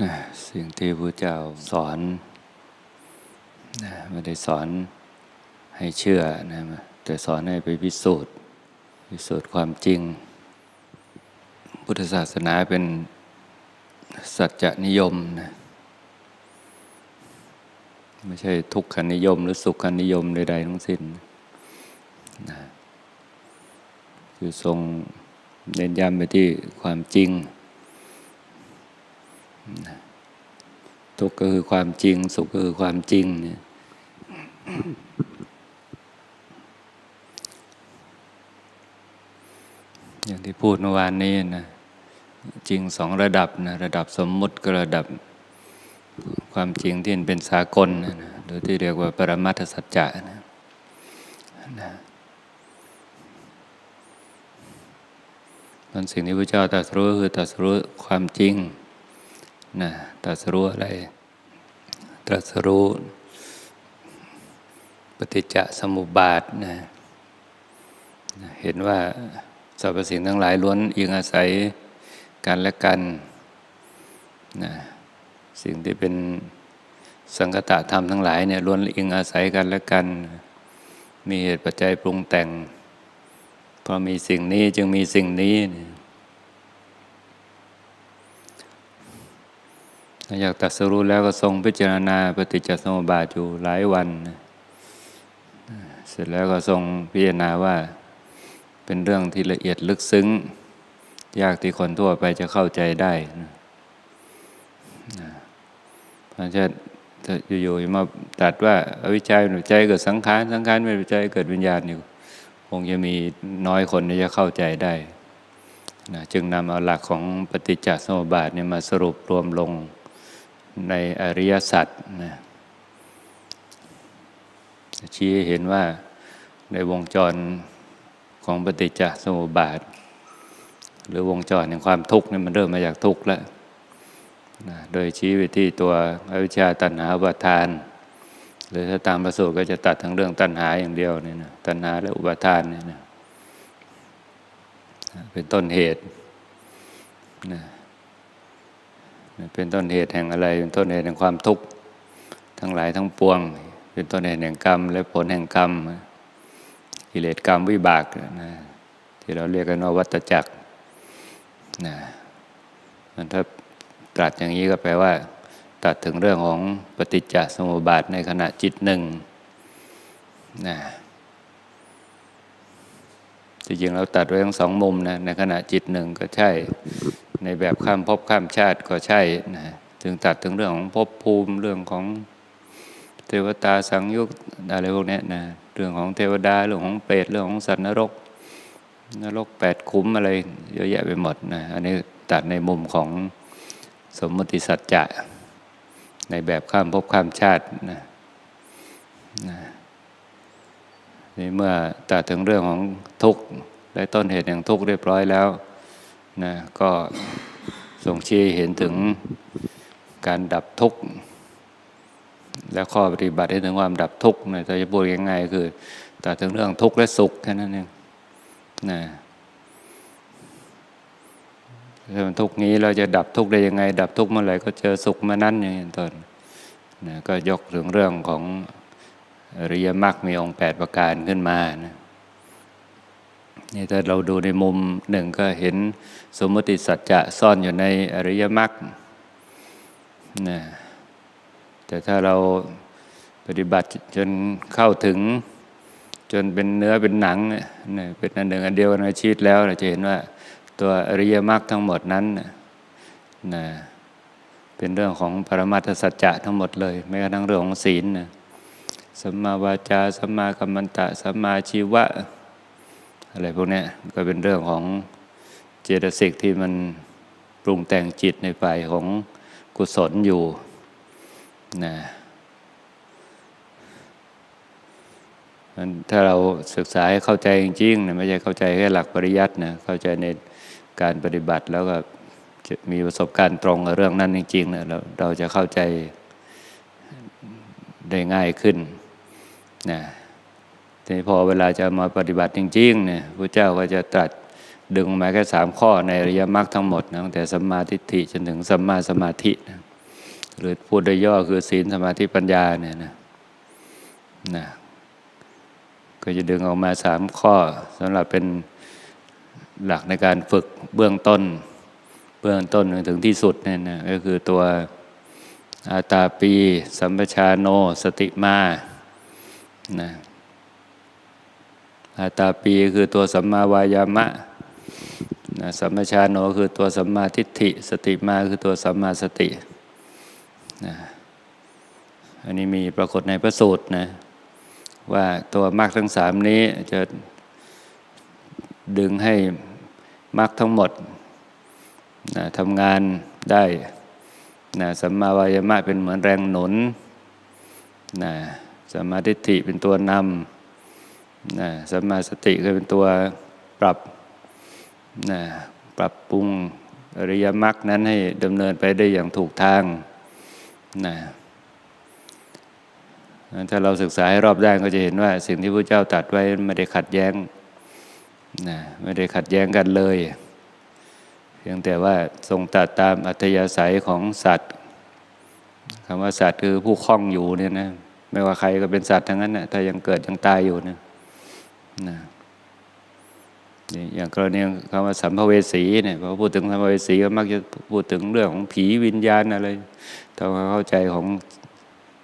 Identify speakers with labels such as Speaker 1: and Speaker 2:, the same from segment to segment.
Speaker 1: นะสิ่งที่พระเจ้าสอนนะไม่ได้สอนให้เชื่อนะแต่สอนให้ไปพิสูจน์พิสูจน์ความจริง พุทธศาสนาเป็นสัจจนิยมนะไม่ใช่ทุกขนิยม หรือสุขนิยมใดๆทั้งสิ้นนะคือทรงเน้นย้ำไปที่ความจริง ทุกข์ก็คือความจริง สุขก็คือความจริงเนี่ยอย่างที่พูดเมื่อวานนี้นะจริงสองระดับนะระดับสมมุติก็ระดับความจริงที่เป็นสากลนะนะหรือที่เรียกว่าปรมัตถสัจจะนะนะมันสิ่งที่พระเจ้าตรัสรู้คือตรัสรู้ความจริง นะตรัสรู้อะไร ตรัสรู้ ปฏิจจสมุปบาทนะเห็นว่าสรรพสิ่งทั้งหลายล้วนอิงอาศัยกันและกันนะสิ่งที่เป็นสังคตะธรรมทั้งหลายเนี่ยล้วนอิงอาศัยกันและกัน มีเหตุปัจจัยปรุงแต่งเพราะมีสิ่งนี้จึงมีสิ่งนี้ อยากตัดสรู้แล้วก็ทรงพิจารณาปฏิจจสมุปบาทอยู่หลายวัน เสร็จแล้วก็ทรงพิจารณาว่าเป็นเรื่องที่ละเอียดลึกซึ้ง ยากที่คนทั่วไปจะเข้าใจได้เพราะฉะนั้นอยู่ๆมาตัดว่าอวิชชาเป็นปัจจัยเกิดสังขารสังขารเป็นปัจจัยเกิดวิญญาณอยู่คงจะมีน้อยคนที่จะเข้าใจได้นะจึงนำเอาหลักของปฏิจจสมุปบาทเนี่ยมาสรุปรวมลง ในอริยสัจนะชี้ให้เห็นว่าในวงจรของปฏิจจสมุปบาท หรือวงจรแห่งความทุกข์นี่มันเริ่มมาจากทุกข์แล้วนะโดยชี้ไปที่ตัวอวิชชาตัณหาอุปาทาน หรือถ้าตามประสูตรก็จะตัดทั้งเรื่องตัณหาอย่างเดียวนี่นะตัณหาและอุปาทานนี่นะเป็นต้นเหตุนะ เป็นต้นเหตุแห่งอะไร เป็นต้นเหตุแห่งความทุกข์ทั้งหลายทั้งปวง เป็นต้นเหตุแห่งกรรม และผลแห่งกรรมกิเลสกรรมวิบากนะที่เราเรียกกันว่าวัตจักรนะมันถ้าตรัสอย่างนี้ก็แปลว่าตัดถึงเรื่องของปฏิจจสมุปบาทในขณะจิตหนึ่งนะจริงๆเราตัดไว้ทั้งสองมุมนะในขณะจิตหนึ่งก็ใช่ ในแบบข้ามภพข้ามชาติก็ใช่นะถึงตัดถึงเรื่องของภพภูมิเรื่องของเทวตาสังยุกอะไรพวกนี้นะเรื่องของเทวดาเรื่องของเปรตเรื่องของสัตว์นรก นรกแปดคุ้มอะไรเยอะแยะไปหมดนะอันนี้ตัดในมุมของสมมติสัจจะในแบบข้ามภพข้ามชาตินะนะนี่เมื่อตัดถึงเรื่องของทุกข์และต้นเหตุแห่งทุกข์เรียบร้อยแล้ว นะก็ทรงชี้เห็นถึงการดับทุกข์และข้อปฏิบัติให้ถึงความดับทุกข์นะจะพูดง่ายๆคือตัดถึงเรื่องทุกข์และสุขแค่นั้นเองนะถ้ามันทุกข์นี้เราจะดับทุกข์ได้ยังไง ดับทุกข์เมื่อไหร่ก็เจอสุขมานั้นอย่างนี้ต้นนะก็ยกถึงเรื่องของอริยมรรคมีองค์แปดประการขึ้นมานะ นี่ถ้าเราดูในมุมหนึ่งก็เห็นสมมติสัจจะซ่อนอยู่ในอริยมรรคนะแต่ถ้าเราปฏิบัติจนเข้าถึงจนเป็นเนื้อเป็นหนังเนี่ยเป็นอันหนึ่งอันเดียวในชีวิตแล้วเราจะเห็นว่าตัวอริยมรรคทั้งหมดนั้นนะเป็นเรื่องของปรมัตถสัจจะทั้งหมดเลยแม้กระทั่งเรื่องของศีลนะสัมมาวาจาสัมมากัมมันตะสัมมาชีวะ อะไรพวกนี้ก็เป็นเรื่องของเจตสิกที่มันปรุงแต่งจิตในฝ่ายของกุศลอยู่นะถ้าเราศึกษาให้เข้าใจจริงๆนะไม่ใช่เข้าใจแค่หลักปริยัตินะเข้าใจในการปฏิบัติแล้วก็มีประสบการณ์ตรงกับเรื่องนั้นจริงๆนะเราเราจะเข้าใจได้ง่ายขึ้นนะ ทีนี้พอเวลาจะมาปฏิบัติจริงๆเนี่ยพระเจ้าก็จะตรัสดึงมาแค่สามข้อในอริยมรรคทั้งหมดนะตั้งแต่สัมมาทิฏฐิจนถึงสัมมาสมาธินะหรือพูดโดยย่อคือศีลสมาธิปัญญาเนี่ยนะนะก็จะดึงออกมาสามข้อสำหรับเป็นหลักในการฝึกเบื้องต้น เบื้องต้นจนถึงที่สุดเนี่ยนะก็คือตัวอาตาปี สัมปชาโน สติมานะ อาตาปีคือตัวสัมมาวายามะนะสัมปชาโนคือตัวสัมมาทิฏฐิ สติมาคือตัวสัมมาสตินะอันนี้มีปรากฏในพระสูตรนะว่าตัวมรรคทั้งสามนี้จะดึงให้มรรคทั้งหมดนะทำงานได้นะสัมมาวายามะเป็นเหมือนแรงหนุนนะสัมมาทิฏฐิเป็นตัวนำ นะสัมมาสติก็เป็นตัวปรับนะปรับปรุงอริยมรรคนั้นให้ดำเนินไปได้อย่างถูกทางนะถ้าเราศึกษาให้รอบด้านก็จะเห็นว่า สิ่งที่พระเจ้าตรัสไว้ไม่ได้ขัดแย้งนะไม่ได้ขัดแย้งกันเลย เพียงแต่ว่าทรงตัดตามอัธยาศัยของสัตว์คำว่าสัตว์คือผู้คล้องอยู่เนี่ยนะไม่ว่าใครก็เป็นสัตว์ทั้งนั้นนะถ้ายังเกิดยังตายอยู่เนะ นะอย่างกรณีคำว่าสัมภเวสีเนี่ยพอพูดถึงสัมภเวสีก็มักจะพูดถึงเรื่องของผีวิญญาณอะไรทำความเข้าใจของ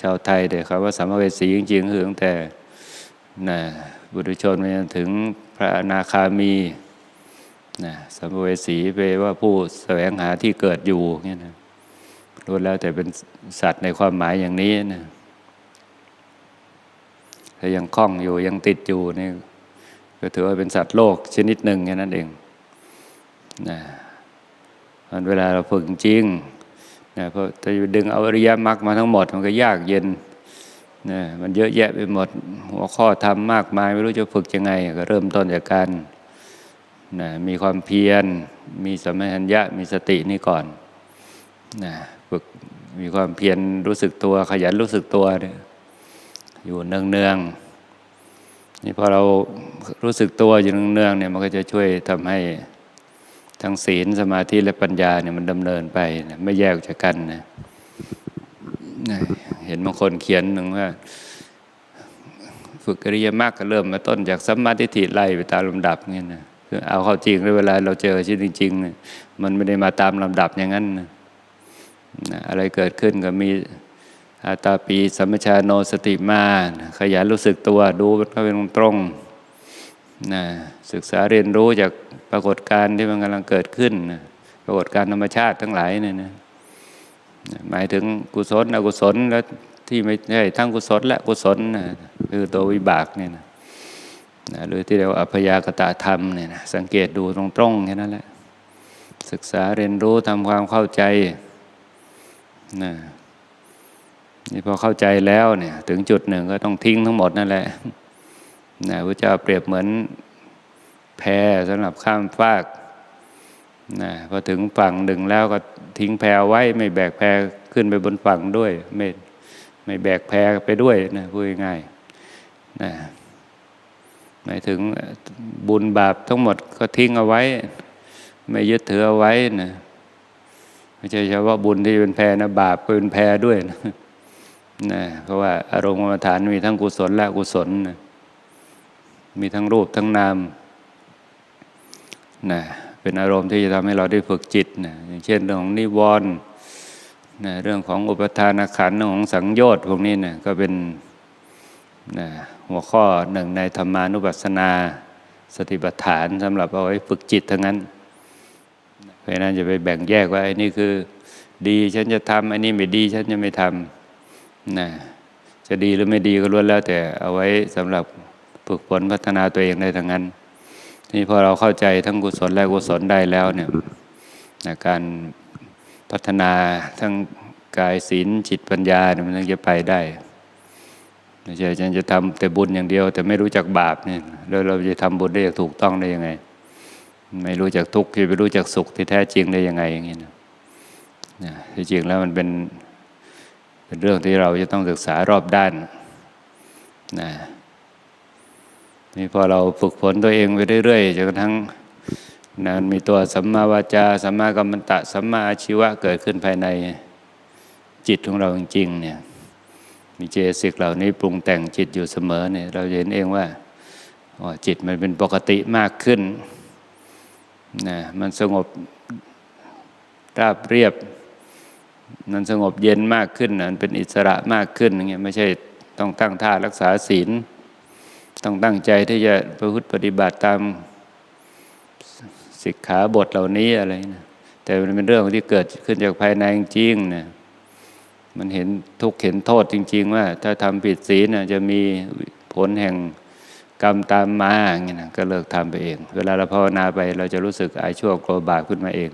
Speaker 1: ชาวไทยแต่คำว่าสัมภเวสีจริงๆคือตั้งแต่นะบุตรชนไปถึงพระอนาคามีนะสัมภเวสีแปลว่าผู้แสวงหาที่เกิดอยู่เนี่ยนะรู้แล้วแต่เป็นสัตว์ในความหมายอย่างนี้นะถ้ายังคล้องอยู่ยังติดอยู่นี่ ก็ถือว่าเป็นสัตว์โลกชนิดหนึ่งแค่นั้นเองนะมันเวลาเราฝึกจริงนะเพราะจะดึงเอาอริยมรรคมาทั้งหมด มันก็ยากเย็นนะมันเยอะแยะไปหมด หัวข้อทำมากมาย ไม่รู้จะฝึกยังไง ก็เริ่มต้นจากการนะมีความเพียร มีสมัญญะ มีสตินี่ก่อนนะฝึกมีความเพียรรู้สึกตัวขยันรู้สึกตัวเนี่ยอยู่เนืองๆ นี่พอเรารู้สึกตัวอยู่เนืองๆเนี่ยมันก็จะช่วยทำให้ทั้งศีลสมาธิและปัญญาเนี่ยมันดำเนินไปนะไม่แยกจากกันนะเห็นบางคนเขียนหนึ่งว่า ฝึกอริยมรรคก็เริ่มมาต้นจากสัมมาทิฏฐิไล่ไปตามลำดับเงี้ยนะคือเอาเข้าจริงแล้วเวลาเราเจอชีวิตจริงๆเนี่ยมันไม่ได้มาตามลำดับอย่างนั้นนะอะไรเกิดขึ้นก็มี อาตาปีสัมปชาโนสติมานขยันรู้สึกตัวดูมันก็เป็นตรงนะศึกษาเรียนรู้จากปรากฏการณ์ที่มันกำลังเกิดขึ้นนะปรากฏการณ์ธรรมชาติทั้งหลายเนี่ยนะหมายถึงกุศลอกุศลและที่ไม่ใช่ทั้งกุศลและกุศลนะคือตัววิบากเนี่ยนะนะหรือที่เรียกว่าอพยากตะธรรมเนี่ยนะสังเกตดูตรงๆแค่นั้นแหละ ศึกษาเรียนรู้ทำความเข้าใจนะ นี่พอเข้าใจแล้วเนี่ยถึงจุดหนึ่งก็ต้องทิ้งทั้งหมดนั่นแหละนะพระเจ้าเปรียบเหมือนแพสำหรับข้ามฟากนะพอถึงฝั่งหนึ่งแล้วก็ทิ้งแพไว้ไม่แบกแพขึ้นไปบนฝั่งด้วย ไม่ไม่แบกแพไปด้วยนะพูดง่ายๆนะหมายถึงบุญบาปทั้งหมดก็ทิ้งเอาไว้ ไม่ยึดถือเอาไว้นะไม่ใช่เฉพาะบุญที่เป็นแพนะบาปก็เป็นแพด้วยนะ นะเพราะว่าอารมณ์กรรมฐานมีทั้งกุศลและอกุศลนะมีทั้งรูปทั้งนามนะเป็นอารมณ์ที่จะทำให้เราได้ฝึกจิตนะอย่างเช่นเรื่องของนิวรณ์นะเรื่องของอุปทานขันเรื่องของสังโยชน์พวกนี้นะก็เป็นนะหัวข้อหนึ่งในธรรมานุปัสสนา สติปัฏฐานสำหรับเอาไว้ฝึกจิตทั้งนั้นเพราะนั้นจะไปแบ่งแยกว่าไอ้นี่คือ ดีฉันจะทำไอ้นี่ไม่ดีฉันจะไม่ทำ นะจะดีหรือไม่ดีก็ล้วนแล้ว แต่เอาไว้สำหรับฝึกฝนพัฒนาตัวเองได้ทั้งนั้นนี่พอเราเข้าใจทั้งกุศลและกุศลได้แล้วเนี่ยนะการพัฒนาทั้งกายศีลจิตปัญญาเนี่ยมันถึงจะไปได้ไม่ใช่ฉันจะทำแต่บุญอย่างเดียว แต่ไม่รู้จักบาปเนี่ยแล้วเราจะทำบุญได้อย่างถูกต้องได้ยังไง ไม่รู้จักทุกข์จะไปรู้จักสุขที่แท้จริงได้ยังไงอย่างนี้นะนะที่จริงแล้วมันเป็น เป็นเรื่องที่เราจะต้องศึกษารอบด้านนะนี่พอเราฝึกฝนตัวเองไปเรื่อยๆจนกระทั่งนะมีตัวสัมมาวาจาสัมมากัมมันตะสัมมาอาชีวะเกิดขึ้นภายในจิตของเราจริงๆเนี่ยมีเจสิกเหล่านี้ปรุงแต่งจิตอยู่เสมอเนี่ยเราจะเห็นเองว่าจิตมันเป็นปกติมากขึ้นนะมันสงบราบเรียบ มันสงบเย็นมากขึ้นนะมันเป็นอิสระมากขึ้นอย่างเงี้ยไม่ใช่ต้องตั้งท่ารักษาศีล ต้องตั้งใจที่จะประพฤติปฏิบัติตามสิกขาบทเหล่านี้อะไรนะแต่มันเป็นเรื่องที่เกิดขึ้นจากภายในจริงๆนะมันเห็นทุกข์เห็นโทษจริง ๆ ว่า ถ้าทำผิดศีลนะจะมีผลแห่งกรรมตามมาอย่างเงี้ยนะก็เลิกทำไปเอง เวลาเราภาวนาไปเราจะรู้สึกอายชั่วกลัวบาปขึ้นมาเอง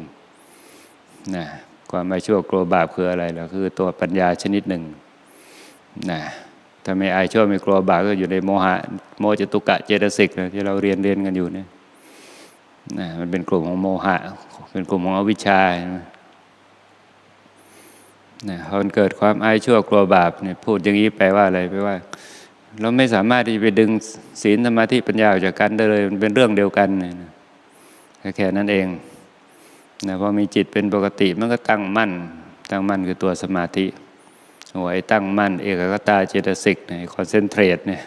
Speaker 1: นะ ความอายชั่วกลัวบาปคืออะไรล่ะคือตัวปัญญาชนิดหนึ่งนะถ้าไม่อายชั่วไม่กลัวบาปก็อยู่ในโมหะโมจตุกะเจตสิกนะที่เราเรียนเรียนกันอยู่เนี่ยนะมันเป็นกลุ่มของโมหะ เป็นกลุ่มของอวิชชานะนะพอมันเกิดความอายชั่วกลัวบาปเนี่ยพูดอย่างนี้แปลว่าอะไรแปลว่า เราไม่สามารถที่จะไปดึงศีลสมาธิปัญญาออกจากกันได้เลย มันเป็นเรื่องเดียวกันนะแค่นั้นเอง นะพอมีจิตเป็นปกติมันก็ตั้งมั่น ตั้งมั่นคือตัวสมาธิโอ้ยตั้งมั่น เอกกตาเจตสิกเนี่ยคอนเซนเทรตเนี่ย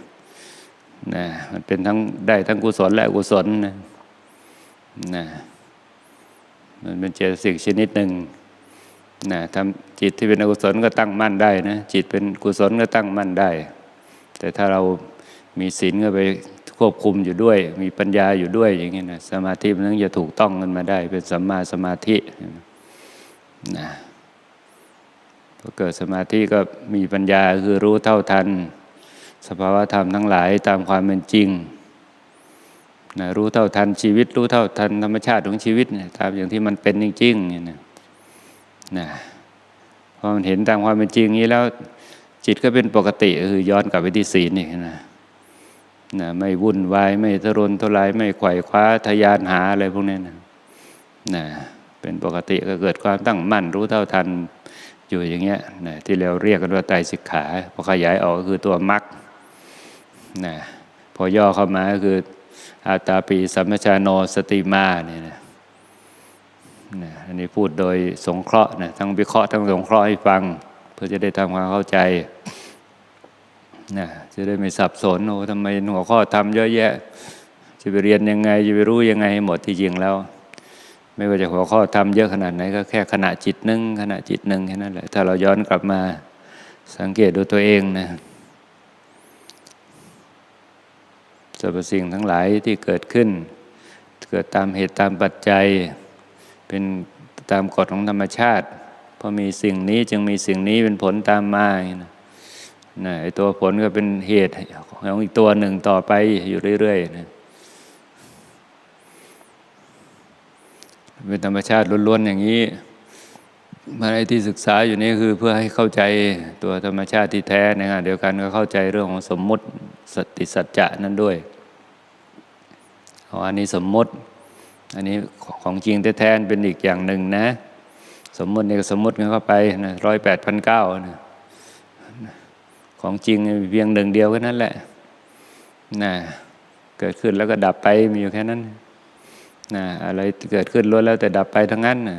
Speaker 1: นะมันเป็นทั้งได้ทั้งกุศลและอกุศลนะนะมันเป็นเจตสิกชนิดหนึ่งนะทำจิตที่เป็นอกุศลก็ตั้งมั่นได้นะจิตเป็นกุศลก็ตั้งมั่นได้ แต่ถ้าเรามีศีลก็ไป ควบคุมอยู่ด้วย มีปัญญาอยู่ด้วยอย่างนี้นะสมาธิมันถึงจะถูกต้องกันมาได้ เป็นสัมมาสมาธินะพอเกิดสมาธิก็มีปัญญาคือรู้เท่าทัน สภาวะธรรมทั้งหลายตามความเป็นจริงนะรู้เท่าทันชีวิต รู้เท่าทันธรรมชาติของชีวิตเนี่ยตามอย่างที่มันเป็นจริงๆเนี่ยนะนะพอมันเห็นตามความเป็นจริงนี้แล้วจิตก็เป็นปกติคือย้อนกลับไปที่ศีลนี่นะ นะไม่วุ่นวาย ไม่ทะรนทุราย ไม่ไขว่คว้าทยานหาอะไรพวกนี้นะนะเป็นปกติก็เกิดความตั้งมั่นรู้เท่าทันอยู่อย่างเงี้ยนะที่เราเรียกกันว่าไตสิกขาพอขยายออกก็คือตัวมรรคนะพอย่อเข้ามาก็คืออาตาปีสัมมชาโนสติมาเนี่ยนะนะอันนี้พูดโดยสงเคราะห์นะทั้งวิเคราะห์ทั้งสงเคราะห์ให้ฟัง เพื่อจะได้ทำความเข้าใจ นะจะได้ไม่สับสนโอ้ทำไมหัวข้อทำเยอะแยะ จะไปเรียนยังไง จะไปรู้ยังไงหมดที่จริงแล้ว ไม่ว่าจะหัวข้อทำเยอะขนาดไหนก็แค่ขณะจิตหนึ่งขณะจิตหนึ่งแค่นั้นแหละถ้าเราย้อนกลับมาสังเกตดูตัวเองนะสรรพสิ่งทั้งหลายที่เกิดขึ้น เกิดตามเหตุตามปัจจัย เป็นตามกฎของธรรมชาติพอมีสิ่งนี้จึงมีสิ่งนี้เป็นผลตามมานะ นะไอตัวผลก็เป็นเหตุของอีกตัวหนึ่งต่อไปอยู่เรื่อยๆนะเป็นธรรมชาติล้วนๆอย่างนี้มาในที่ศึกษาอยู่นี่คือเพื่อให้เข้าใจตัวธรรมชาติที่แท้ในขณะเดียวกันก็เข้าใจเรื่องของสมมุติสติสัจจะนั้นด้วยอันนี้สมมุติ อันนี้ของจริงแท้ๆเป็นอีกอย่างหนึ่งนะ สมมุตินี่ก็สมมุติกันเข้าไปนะร้อยแปดพันเก้านะ ของจริงเพียงหนึ่งเดียวแค่นั้นแหละนะเกิดขึ้นแล้วก็ดับไปมีอยู่แค่นั้นนะอะไรเกิดขึ้นล้วนแล้วแต่ดับไปทั้งนั้นนะ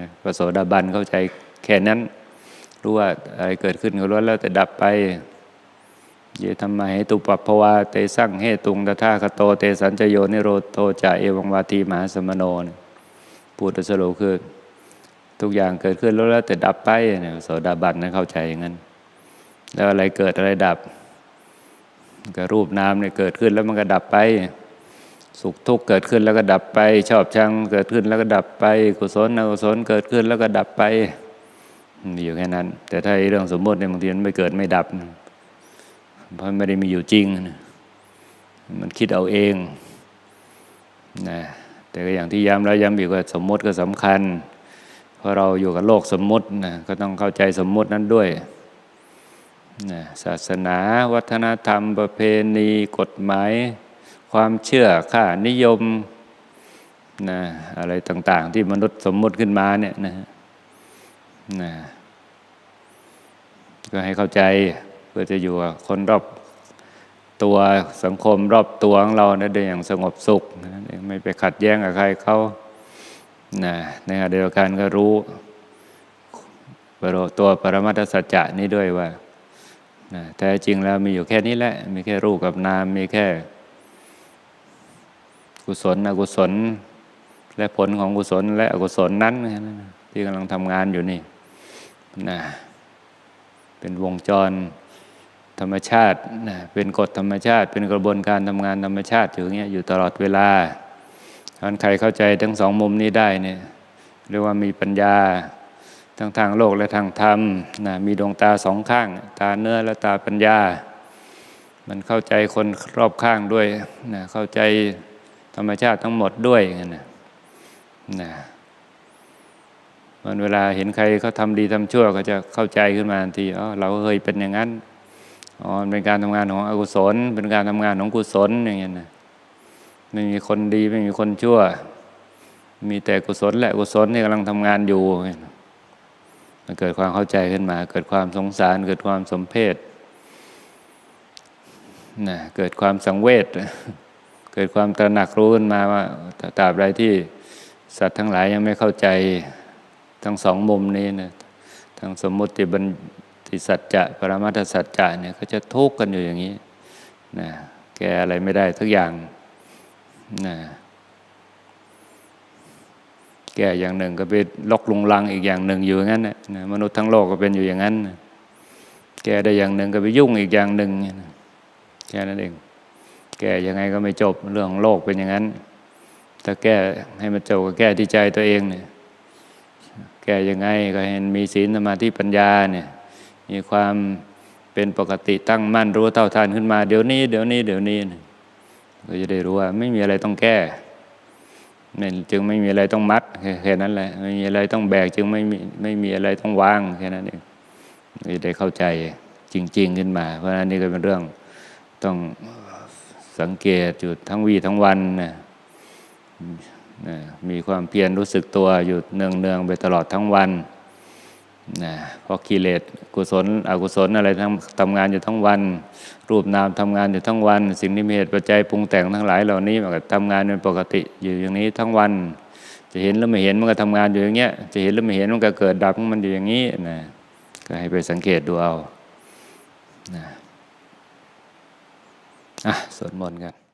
Speaker 1: นะพระโสดาบันเข้าใจแค่นั้น รู้ว่าอะไรเกิดขึ้นก็ล้วนแล้วแต่ดับไปเยธรรมะเหตุปัปภวาเตสั่งเหตุงตถาคโตเตสัญจโยนิโรโตจ่าเอวังวาทีมหาสมโนนะพูดสรุปคือ ทุกอย่างเกิดขึ้นแล้วแล้วแต่ดับไปเนี่ยโสดาบันนั้นเข้าใจอย่างนั้น แล้วอะไรเกิดอะไรดับก็รูปนามเนี่ยเกิดขึ้นแล้วมันก็ดับไป สุขทุกข์เกิดขึ้นแล้วก็ดับไป ชอบชังเกิดขึ้นแล้วก็ดับไป กุศลอกุศลเกิดขึ้นแล้วก็ดับไปมีอยู่แค่นั้น แต่ถ้าเรื่องสมมติเนี่ยบางทีมันไม่เกิดไม่ดับ เพราะไม่ได้มีอยู่จริง มันคิดเอาเองนะแต่ก็อย่างที่ย้ำแล้วย้ำอีกว่าสมมติก็สำคัญ เพราะเราอยู่กับโลกสมมตินะก็ต้องเข้าใจสมมตินั้นด้วย ศาสนา วัฒนธรรม ประเพณี กฎหมาย ความเชื่อค่านิยมนะอะไรต่าง ๆ ที่มนุษย์สมมติขึ้นมาเนี่ยนะนะก็ให้เข้าใจเพื่อจะอยู่กับคนรอบตัวสังคมรอบตัวของเราได้อย่างสงบสุขนะไม่ไปขัดแย้งกับใครเขานะในขณะเดียวกันก็รู้ปโตัวปรมัตถสัจจะนี้ด้วยว่า แท้จริงแล้วมีอยู่แค่นี้แหละ มีแค่รูปกับนาม มีแค่ กุศลอกุศล และผลของกุศล และอกุศลนั้น ที่กำลังทำงานอยู่นี่นะเป็นวงจรธรรมชาตินะเป็นกฎธรรมชาติ เป็นกระบวนการทำงานธรรมชาติอยู่อย่างเงี้ยอยู่ตลอดเวลาถ้าใครเข้าใจทั้งสองมุมนี้ได้เนี่ยเรียกว่ามีปัญญา ทั้งทางโลกและทางธรรมนะมีดวงตาสองข้าง ตาเนื้อและตาปัญญา มันเข้าใจคนรอบข้างด้วยนะเข้าใจธรรมชาติทั้งหมดด้วยงั้นนะนะมันเวลาเห็นใครเขาทำดีทำชั่วก็จะเข้าใจขึ้นมาทันทีอ๋อเราก็เคยเป็นอย่างนั้นอ๋อมันเป็นการทำงานของอกุศล เป็นการทำงานของกุศลอย่างเงี้ยนะไม่มีคนดีไม่มีคนชั่ว มีแต่กุศลและกุศลที่กำลังทำงานอยู่ มันเกิดความเข้าใจขึ้นมา เกิดความสงสาร เกิดความสมเพชนะเกิดความสังเวชเกิดความตระหนักรู้ขึ้นมาว่าตราบใดที่สัตว์ทั้งหลายยังไม่เข้าใจทั้งสองมุมนี้นะทั้งสมมุติบัญติสัจจะปรมัตถสัจจะเนี่ยก็จะทุกข์กันอยู่อย่างนี้นะแกอะไรไม่ได้ทุกอย่างนะ แก่อย่างหนึ่ง ก็ไปลกลุงลังอีกอย่างหนึ่งอยู่อย่างนั้นนะมนุษย์ทั้งโลกก็เป็นอยู่อย่างนั้น แก่ได้อย่างหนึ่งก็ไปยุ่งอีกอย่างหนึ่งแค่นั้นเอง แก้ยังไงก็ไม่จบเรื่องของโลกเป็นอย่างนั้นถ้าแก้ให้มันจบก็แก้ที่ใจตัวเองเนี่ยแก้ยังไงก็เห็นมีศีลสมาธิปัญญาเนี่ยมีความเป็นปกติตั้งมั่นรู้เท่าทันขึ้นมาเดี๋ยวนี้ เดี๋ยวนี้ เดี๋ยวนี้ก็จะได้รู้ว่าไม่มีอะไรต้องแก้ จึงไม่มีอะไรต้องมัดแค่นั้นแหละไม่มีอะไรต้องแบก จึงไม่มีไม่มีอะไรต้องวางแค่นั้นเองจะได้เข้าใจจริง ๆ ขึ้นมา เพราะฉะนั้นนี่ก็เป็นเรื่องต้องสังเกตอยู่ทั้งวีทั้งวันนะมีความเพียรรู้สึกตัวอยู่เนืองๆไปตลอดทั้งวัน นะเพราะกิเลสกุศล อกุศลอะไรทั้งทำงานอยู่ทั้งวัน รูปนามทำงานอยู่ทั้งวัน สิ่งที่มีเหตุปัจจัยปรุงแต่งทั้งหลายเหล่านี้มันก็ทำงานเป็นปกติอยู่อย่างนี้ทั้งวัน จะเห็นหรือไม่เห็นมันก็ทำงานอยู่อย่างเงี้ยจะเห็นหรือไม่เห็นมันก็เกิดดับของมันอยู่อย่างนี้นะก็ให้ไปสังเกตดูเอานะอะสวดมนต์กัน